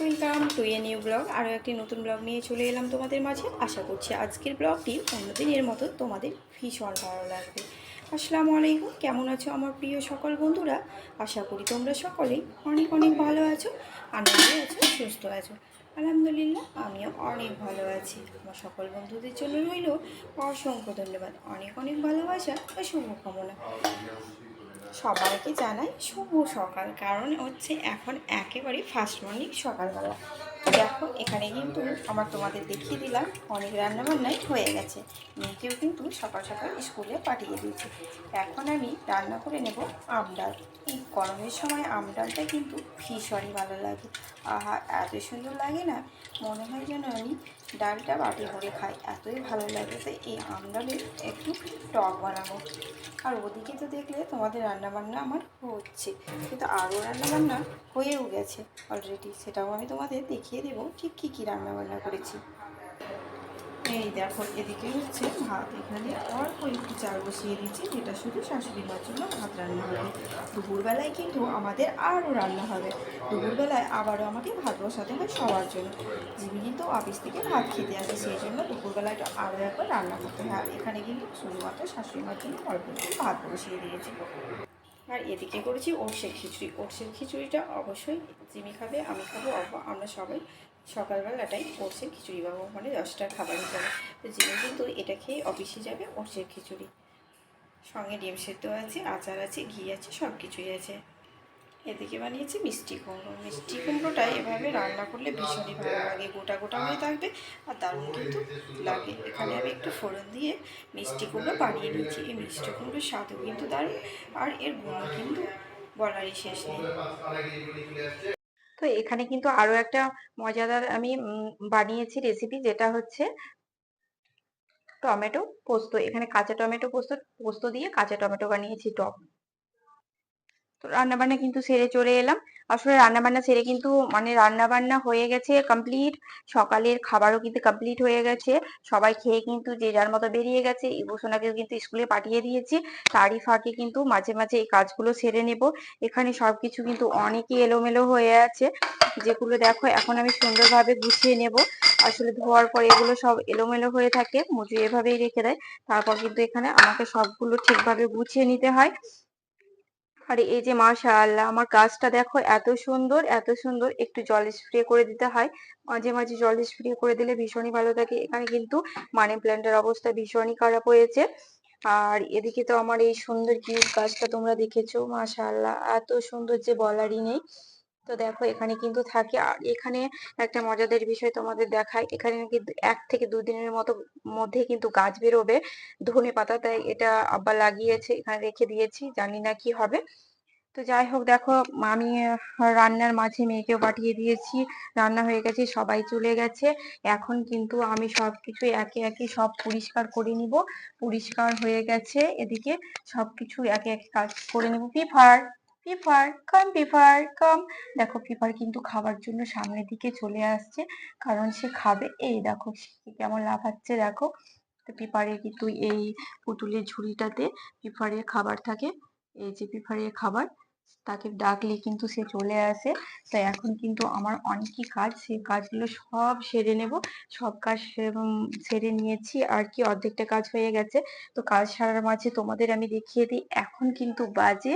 Welcome to a new blog. আরও একটি নতুন ব্লগ নিয়ে চলে এলাম তোমাদের মাঝে। আশা করছি আজকের ব্লগটি অন্যদিনের মতো তোমাদের ভীষণ ভালো লাগবে। আসসালামু আলাইকুম। কেমন আছো আমার প্রিয় সকল বন্ধুরা? আশা করি তোমরা সকলেই অনেক অনেক ভালো আছো, আনন্দে আছো, সুস্থ আছো। আলহামদুলিল্লাহ, আমিও অনেক ভালো আছি। আমার সকল বন্ধুদের জন্য রইল অসংখ্য ধন্যবাদ। অনেক অনেক ভালোবাসা ও শুভকামনা। সবাইকে জানাই শুভ সকাল। কারণ হচ্ছে এখন একেবারেই ফার্স্ট মর্নিং সকালবেলা। দেখো, এখানে কিন্তু আমার তোমাদের দেখিয়ে দিলাম, অনেক রান্নাবান্নাই হয়ে গেছে। মেয়েকেও কিন্তু সকাল সকাল স্কুলে পাঠিয়ে দিয়েছি। এখন আমি রান্না করে নেব আম ডাল। এই গরমের সময় আম ডালটা কিন্তু ভীষণই ভালো লাগে। আহা, এত সুন্দর লাগে না? মনে হয় যেন আমি ডালটা বাটি ভরে খাই, এতই ভালো লাগে তাই এই আম ডালের একটু টক বানাবো। আর ওদিকে তো দেখলে তোমাদের রান্নাবান্না আমার হচ্ছে, কিন্তু আরও রান্নাবান্না হয়েও গেছে অলরেডি সেটাও আমি তোমাদের দেখিয়ে দেবো ঠিক কী কী রান্নাবান্না করেছি। এই দেখো, এদিকে হচ্ছে ভাত। এখানে অল্প একটু চাল বসিয়ে দিচ্ছি যেটা শুধু শাশুড়ি মার জন্য ভাত রান্না হবে। দুপুরবেলায় কিন্তু আমাদের আরও রান্না হবে। দুপুরবেলায় আবারও আমাকে ভাত বসাতে হয় সবার জন্য। যিনি কিন্তু অফিস থেকে ভাত খেতে আসে, সেই জন্য দুপুরবেলায় একটু আরও একবার রান্না করতে হয়। এখানে কিন্তু শুধুমাত্র শাশুড়ি মার জন্য অল্প একটু ভাত বসিয়ে দিয়েছি। আর এদিকে করেছি ওটসের খিচুড়ি। ওটসের খিচুড়িটা অবশ্যই জিমি খাবে, আমি খাব আমরা সবাই সকালবেলাটাই ওটসের খিচুড়ি পাবো মানে দশটার খাবার হিসাবে। তো জিমি কিন্তু এটা খেয়ে অফিসে যাবে ওটসের খিচুড়ি। সঙ্গে ডিম সেদ্ধ আছে, আচার আছে, ঘি আছে সব কিছুই আছে। এদিকে বানিয়েছি মিষ্টি কুমড়ো। মিষ্টি কুমড়োটা এভাবে রান্না করলে ভীষণই ভালো লাগে। গোটা গোটা হয়ে থাকবে আর দারুণ কিন্তু লাগে। এখানে আমি একটু ফোড়ন দিয়ে মিষ্টি কুমড়ো বানিয়ে নিচ্ছি এই মিষ্টি কুমড়োর স্বাদও কিন্তু দারুণ আর এর গুণও কিন্তু বলারই শেষ নেই। তো এখানে কিন্তু আরও একটা মজাদার আমি বানিয়েছি রেসিপি যেটা হচ্ছে টমেটো পোস্ত। এখানে কাঁচা টমেটো পোস্ত পোস্ত দিয়ে কাঁচা টমেটো বানিয়েছি টক। তো রান্না বান্না কিন্তু সেরে চলে এলাম। আসলে রান্না বান্না সেরে কিন্তু মানে রান্না বান্না হয়ে গেছে কমপ্লিট সকালের খাবারও কিন্তু কমপ্লিট হয়ে গেছে। সবাই খেয়ে কিন্তু যে যার মতো বেরিয়ে গেছে। ইবুসোনাকেও কিন্তু স্কুলে পাঠিয়ে দিয়েছি। তারই ফাঁকে কিন্তু মাঝে মাঝে এই কাজগুলো সেরে নেব। এখানে সবকিছু কিন্তু অনেকই এলোমেলো হয়ে আছে। যেগুলো দেখো, এখন আমি সুন্দরভাবে গুছিয়ে নেব। আসলে ধোয়ার পর এগুলো সব এলোমেলো হয়ে থাকে। মজু এভাবেই রেখে দেয়। তারপর কিন্তু এখানে আমাকে সবগুলো ঠিকভাবে গুছিয়ে নিতে হয়। আর এই যে মাশাআল্লাহ, আমার গাছটা দেখো এত সুন্দর এত সুন্দর। একটু জল স্প্রে করে দিতে হয়। মাঝে মাঝে জল স্প্রে করে দিলে ভীষণই ভালো থাকে। এখানে কিন্তু মানি প্ল্যান্টের অবস্থা ভীষণই খারাপ হয়েছে। আর এদিকে তো আমার এই সুন্দর কিউট গাছটা তোমরা দেখেছ, মাশাআল্লাহ। এত সুন্দর যে বলারই নেই। তো দেখো এখানে কিন্তু থাকে। আর এখানে একটা মজাদার বিষয় তোমাদের দেখায় এখানে নাকি এক থেকে দুদিনের মতো মধ্যে কিন্তু গাছ বেরোবে ধনে পাতা। তাই এটা আব্বা লাগিয়েছে, এখানে রেখে দিয়েছি। জানি না কি হবে। তো যাই হোক, দেখো আমি রান্নার মাঝে মেয়েকেও পাঠিয়ে দিয়েছি। রান্না হয়ে গেছে, সবাই চলে গেছে। এখন কিন্তু আমি সব সবকিছু একে একে সব পরিষ্কার করে নিব। পরিষ্কার হয়ে গেছে এদিকে। সব সবকিছু একে একে কাজ করে নিব। পিফার পিফার কাম পিফার কাম দেখো পিফার কিন্তু খাবার জন্য সামনের দিকে চলে আসছে, কারণ সে খাবে। এই দেখো, সে কেমন লাফাচ্ছে, দেখো। তো পিপারের কিন্তু এই পুতুলের ঝুড়িটাতে পিফারের খাবার থাকে। এই যে পিফারের খাবার, তাকে ডাকলে কিন্তু সে চলে আসে। তো এখন কিন্তু আমার অনেকই কাজ, সেই কাজগুলো সব সেরে নেব। সব কাজ সেরে নিয়েছি, আর কি অর্ধেকটা কাজ হয়ে গেছে। তো কাজ সারার মাঝে তোমাদের আমি দেখিয়ে দিই। এখন কিন্তু বাজে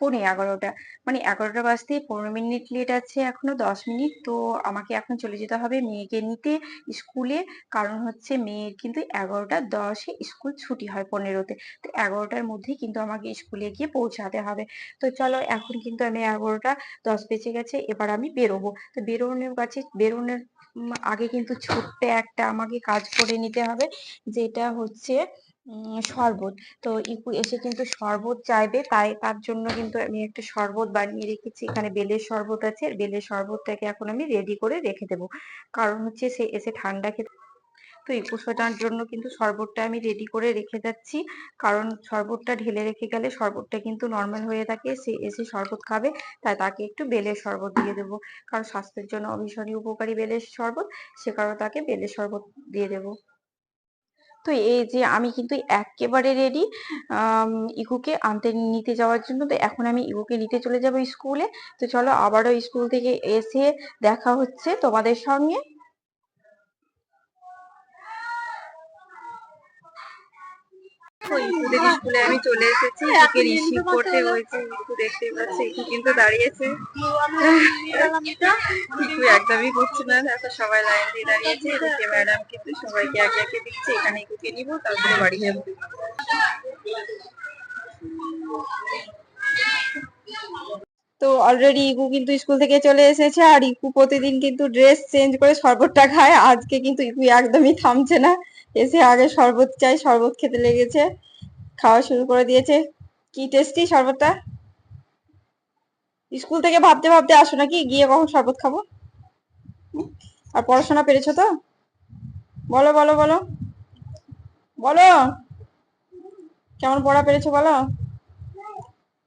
পৌনে এগারোটা। মানে এগারোটা বাজতে পনেরো মিনিট লেট আছে এখনও, দশ মিনিট। তো আমাকে এখন চলে যেতে হবে মেয়েকে নিতে স্কুলে। কারণ হচ্ছে মেয়ের কিন্তু এগারোটা দশে স্কুল ছুটি হয় পনেরোতে। তো এগারোটার মধ্যেই কিন্তু আমাকে স্কুলে গিয়ে পৌঁছাতে হবে। তো চলো, এখন কিন্তু আমি এগারোটা দশ বেজে গেছে, এবার আমি বেরোবো। তো বেরোনোর কাছে, বেরোনোর আগে কিন্তু ছোট্ট একটা আমাকে কাজ করে নিতে হবে। যেটা হচ্ছে শরবত। তো ইকু এসে কিন্তু শরবত চাইবে। তাই তার জন্য কিন্তু আমি একটা শরবত বানিয়ে রেখেছি। এখানে বেলের শরবত আছে। বেলের শরবতটাকে এখন আমি রেডি করে রেখে দেবো। কারণ হচ্ছে সে এসে ঠান্ডা খেতে তো সোনার জন্য কিন্তু শরবতটা আমি রেডি করে রেখে যাচ্ছি। কারণ শরবতটা ঢেলে রেখে গেলে শরবতটা কিন্তু নর্মাল হয়ে থাকে। সে এসে শরবত খাবে। তাই তাকে একটু বেলের শরবত দিয়ে দেবো। কারণ স্বাস্থ্যের জন্য ভীষণই উপকারী বেলের শরবত। সে কারণে তাকে বেলের শরবত দিয়ে দেবো। তো এই যে আমি কিন্তু একেবারে রেডি ইকুকে আনতে নিতে যাওয়ার জন্য। তো এখন আমি ইকুকে নিতে চলে যাব স্কুলে। তো চলো আবারও স্কুল থেকে এসে দেখা হচ্ছে তোমাদের সঙ্গে। ইকুদের স্কুলে আমি চলে এসেছি ইকুকে রিসিভ করতে হয়েছে ইকু দেখতে পাচ্ছি ইকু কিন্তু দাঁড়িয়েছে। ইকু একদমই করছে না দেখো সবাই লাইন দিয়ে দাঁড়িয়েছে এদিকে ম্যাডাম কিন্তু সবাইকে একে একে দিচ্ছে এখানে ইকুকে নিব তারপরে বাড়ি যাব। তো অলরেডি ইকু কিন্তু স্কুল থেকে চলে এসেছে আর ইকু প্রতিদিন কিন্তু ড্রেস চেঞ্জ করে শরবতটা খায়। আজকে কিন্তু ইকু একদমই থামছে না। এসে আগে শরবত চাই, শরবত খেতে লেগেছে। খাওয়া শুরু করে দিয়েছে। কি টেস্টি শরবতটা স্কুল থেকে ভাবতে ভাবতে আসো নাকি? গিয়ে কখন শরবত খাব? আর পড়াশোনা পেরেছ তো? বলো বলো বলো। বলো। কেমন পড়া পেরেছ বলো?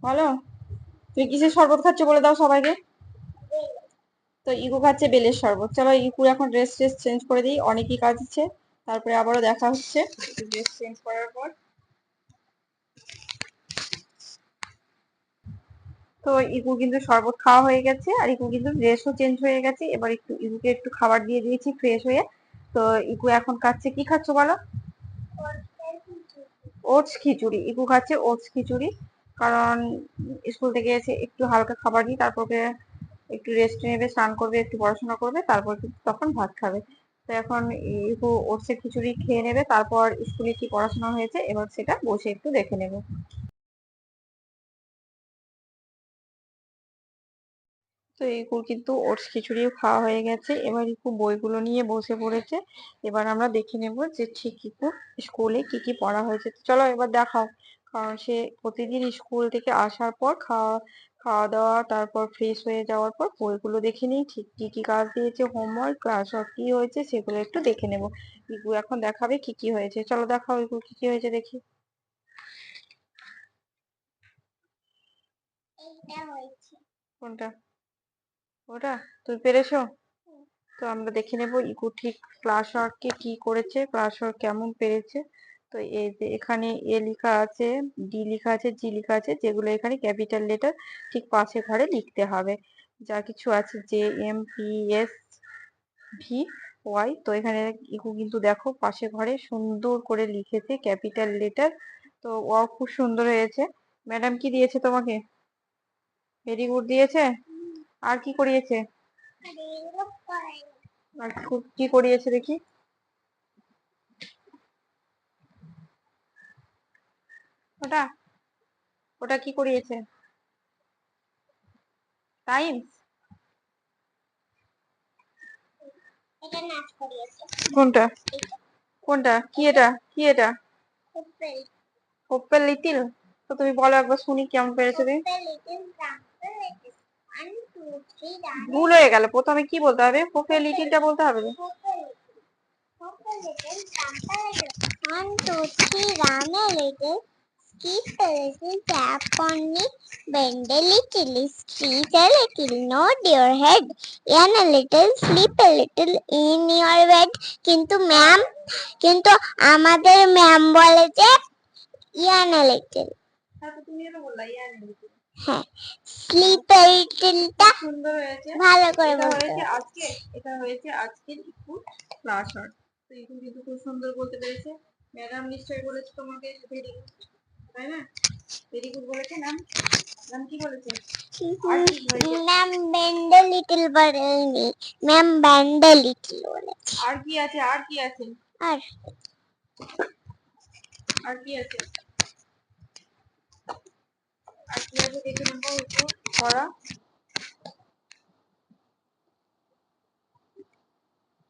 বলো। তুমি কিসের শরবত খাচ্ছ বলে দাও সবাইকে? তো ইকু খাচ্ছে বেলের শরবত। চলো ইকু এখন ড্রেস ট্রেস চেঞ্জ করে দিই, অনেকই কাজ আছে তারপরে আবারও দেখা হচ্ছে ড্রেস চেঞ্জ করার পর। তো ইকু কিন্তু শরবত খাওয়া হয়ে গেছে, আর ইকু কিন্তু ড্রেসও চেঞ্জ হয়ে গেছে। এবার একটু ইকুকে একটু খাবার দিয়ে দিয়েছি ফ্রেশ হয়ে। তো ইকু এখন খাচ্ছে, কি খাচ্ছ বলো? ওটস খিচুড়ি। ইকু খাচ্ছে ওটস খিচুড়ি। কারণ স্কুল থেকে এসে একটু হালকা খাবার নিই তারপরে একটু রেস্ট নেবে, স্নান করবে, একটু পড়াশোনা করবে, তারপর কিন্তু তখন ভাত খাবে। তো এখন ইকু ওটসের খিচুড়ি খেয়ে নেবে, তারপর স্কুলে কি পড়াশোনা হয়েছে এবার সেটা বসে একটু দেখে নেবে। তো ইকুর কিন্তু ওটস খিচুড়িও খাওয়া হয়ে গেছে। এবার ইকু বইগুলো নিয়ে বসে পড়েছে। এবার আমরা দেখে নেব যে ঠিক ইকু স্কুলে কি কি পড়া হয়েছে। চলো এবার দেখাও কারণ সে প্রতিদিন স্কুল থেকে আসার পর খাওয়া খাওয়া দাওয়া, তারপর ফ্রেশ হয়ে যাওয়ার পর বইগুলো দেখে নিই। ঠিক কি কি কাজ দিয়েছে হোমওয়ার্ক ক্লাস ওয়ার্ক কি হয়েছে সেগুলো একটু দেখে নেব। ইকু এখন দেখাবে কি কি হয়েছে। চলো দেখাও ইকু কি কি হয়েছে দেখি। কোনটা? ওটা? তুমি পেরেছ? তো আমরা দেখে নেব ইকু ঠিক ক্লাস ওয়ার্কে কি করেছে ক্লাস ওয়ার্ক কেমন পেরেছে। তো এই যে এখানে এ লেখা আছে ডি লেখা আছে, জি লেখা আছে, যেগুলো এখানে ক্যাপিটাল লেটার ঠিক পাশে ঘরে লিখতে হবে। যা কিছু আছে J, M, P, S, V, Y, তো এখানে ইকু কিন্তু দেখো পাশে ঘরে সুন্দর করে লিখেছে ক্যাপিটাল লেটার। তো ও খুব সুন্দর হয়েছে। ম্যাডাম কি দিয়েছে তোমাকে? ভেরি গুড দিয়েছে? আর কি করিয়েছে? আর কি করিয়েছে দেখি? ওটা? ওটা কি করিয়েছে? টাইমস কোনটা? কোনটা? কি এটা? কি এটা? ওপেল লিটিল তো তুমি বলো একবার শুনি কেমন পেরেছ তুমি ভুল হয়ে গেল। প্রথমে কি বলতে হবে? ওপেল লিটিলটা বলতে হবে। ওপেল লিটিল ট্রাম্পল লিটিল 1 2 3 রানে little little, tap on it, bend a little, squeeze a little, nod your head, yawn a little, sleep a little in your bed. কিন্তু ম্যাম কিন্তু আমাদের ম্যাম বলে যে ইয়ান a little. হ্যাঁ স্লিপ a littleটা সুন্দর হয়েছে ভালো করে বলতে আজকে এটা হয়েছে আজকের ইকু ক্লাস ওয়ার্ক তো ইকু কিন্তু খুব সুন্দর বলতে পেরেছে। ম্যাডাম নিশ্চয়ই বলেছে তোমাকে ভেরি গুড তাই না? ভেরি গুড বলেছে ম্যাম ম্যাম কি বলেছে? আর কি হয়েছে? ম্যাম বেন্ড a little বলেনি ম্যাম ব্যান্ড a little বলেছে? আর কি আছে? আর কি আছে? আর? আর কি আছে? আর কি আছে? দেখে নেব একটু। পড়া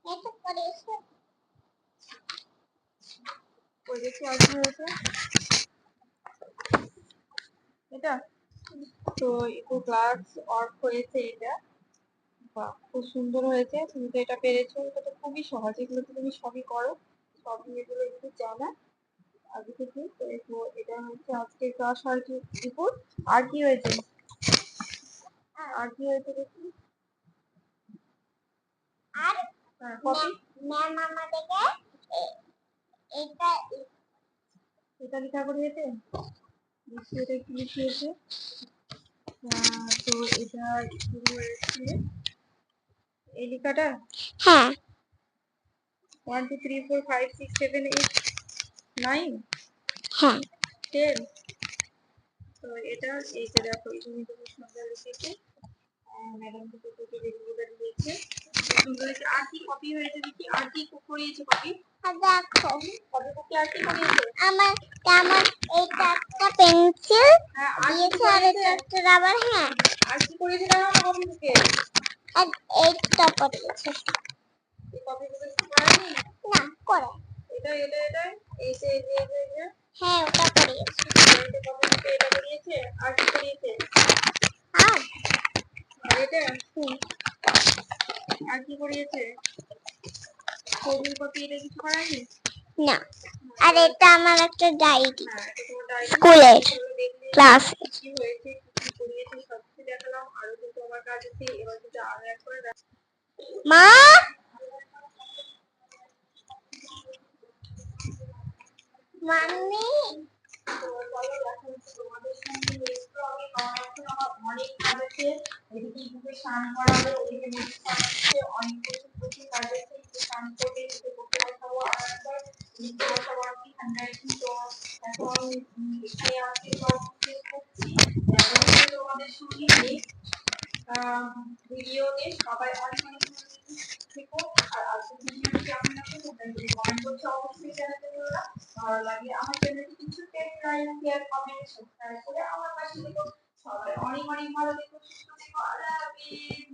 এটা করেছে ওই দেখি আর কি হয়েছে। এটা? তো একটু ক্লাস ওয়ার্ক হয়েছে এটা। বাহ খুব সুন্দর হয়েছে। তুমি তো এটা পেরেছ। এটা তো খুবই সহজ। এগুলো তো তুমি সবই করো। সবই এগুলো একটু জানা। আগে থেকে। তো এটা হচ্ছে আজকে ক্লাস আর কি রিপোর্ট আর কি হয়েছে? আর কি হয়েছে দেখি? আর হ্যাঁ ম্যাম আমাদেরকে এটা এটা লেখা করিয়েছে কি লিখিয়েছে আহ, তো এটা শুরু হয়েছে। এই লেখাটা? হ্যাঁ। One two three four five six seven eight nine হ্যাঁ। টেন তো এটা এই যে দেখো এই তুমি তো সুন্দর লিখেছে ম্যাডাম থেকে দিয়েছে। সুন্দর লিখে আর কি কপি হয়েছে দেখি? আর কি করিয়েছে কপি দেখো কপি কপি আর কি করিয়েছে আমার আমার এইটা একটা পেন্সিল। হ্যাঁ দিয়েছে আর এটা একটা রাবার হ্যাঁ। আর কি করিয়েছে দেখো না কপি থেকে? আর এইটা পড়েছে কপি থেকে কিছু না করে। এটা এটা এটা এই যে এই যে হ্যাঁ ওটা করিয়েছে এটা কপি থেকে এটা করিয়েছে আর কি করিয়েছে আর? এটা? আর কি করিয়েছে? ছবির কপি এটা কিছু করায়নি না। আর এটা আমার একটা ডায়েরি। হ্যাঁ স্কুলের ক্লাস কি হয়েছে কি করিয়েছে সব কিছু দেখালাম। আরও কিন্তু আমার কাজ আছে এবার কিন্তু আরও দেখ- মা! মাম্মি! তোমাদের সঙ্গে আজকে ভিডিওতে সবাই অনেক অনেক আর আজকের ভিডিওটি যদি কমেন্ট করছ অবশ্যই জানাতে না ভালো লাগে। আমার চ্যানেলটি কিছু লাইক শেয়ার কমেন্ট সাবস্ক্রাইব করে আমার পাশে থেকো সবাই অনেক অনেক ভালো থেকো সুস্থ থেকো, আল্লাহ হাফিজ।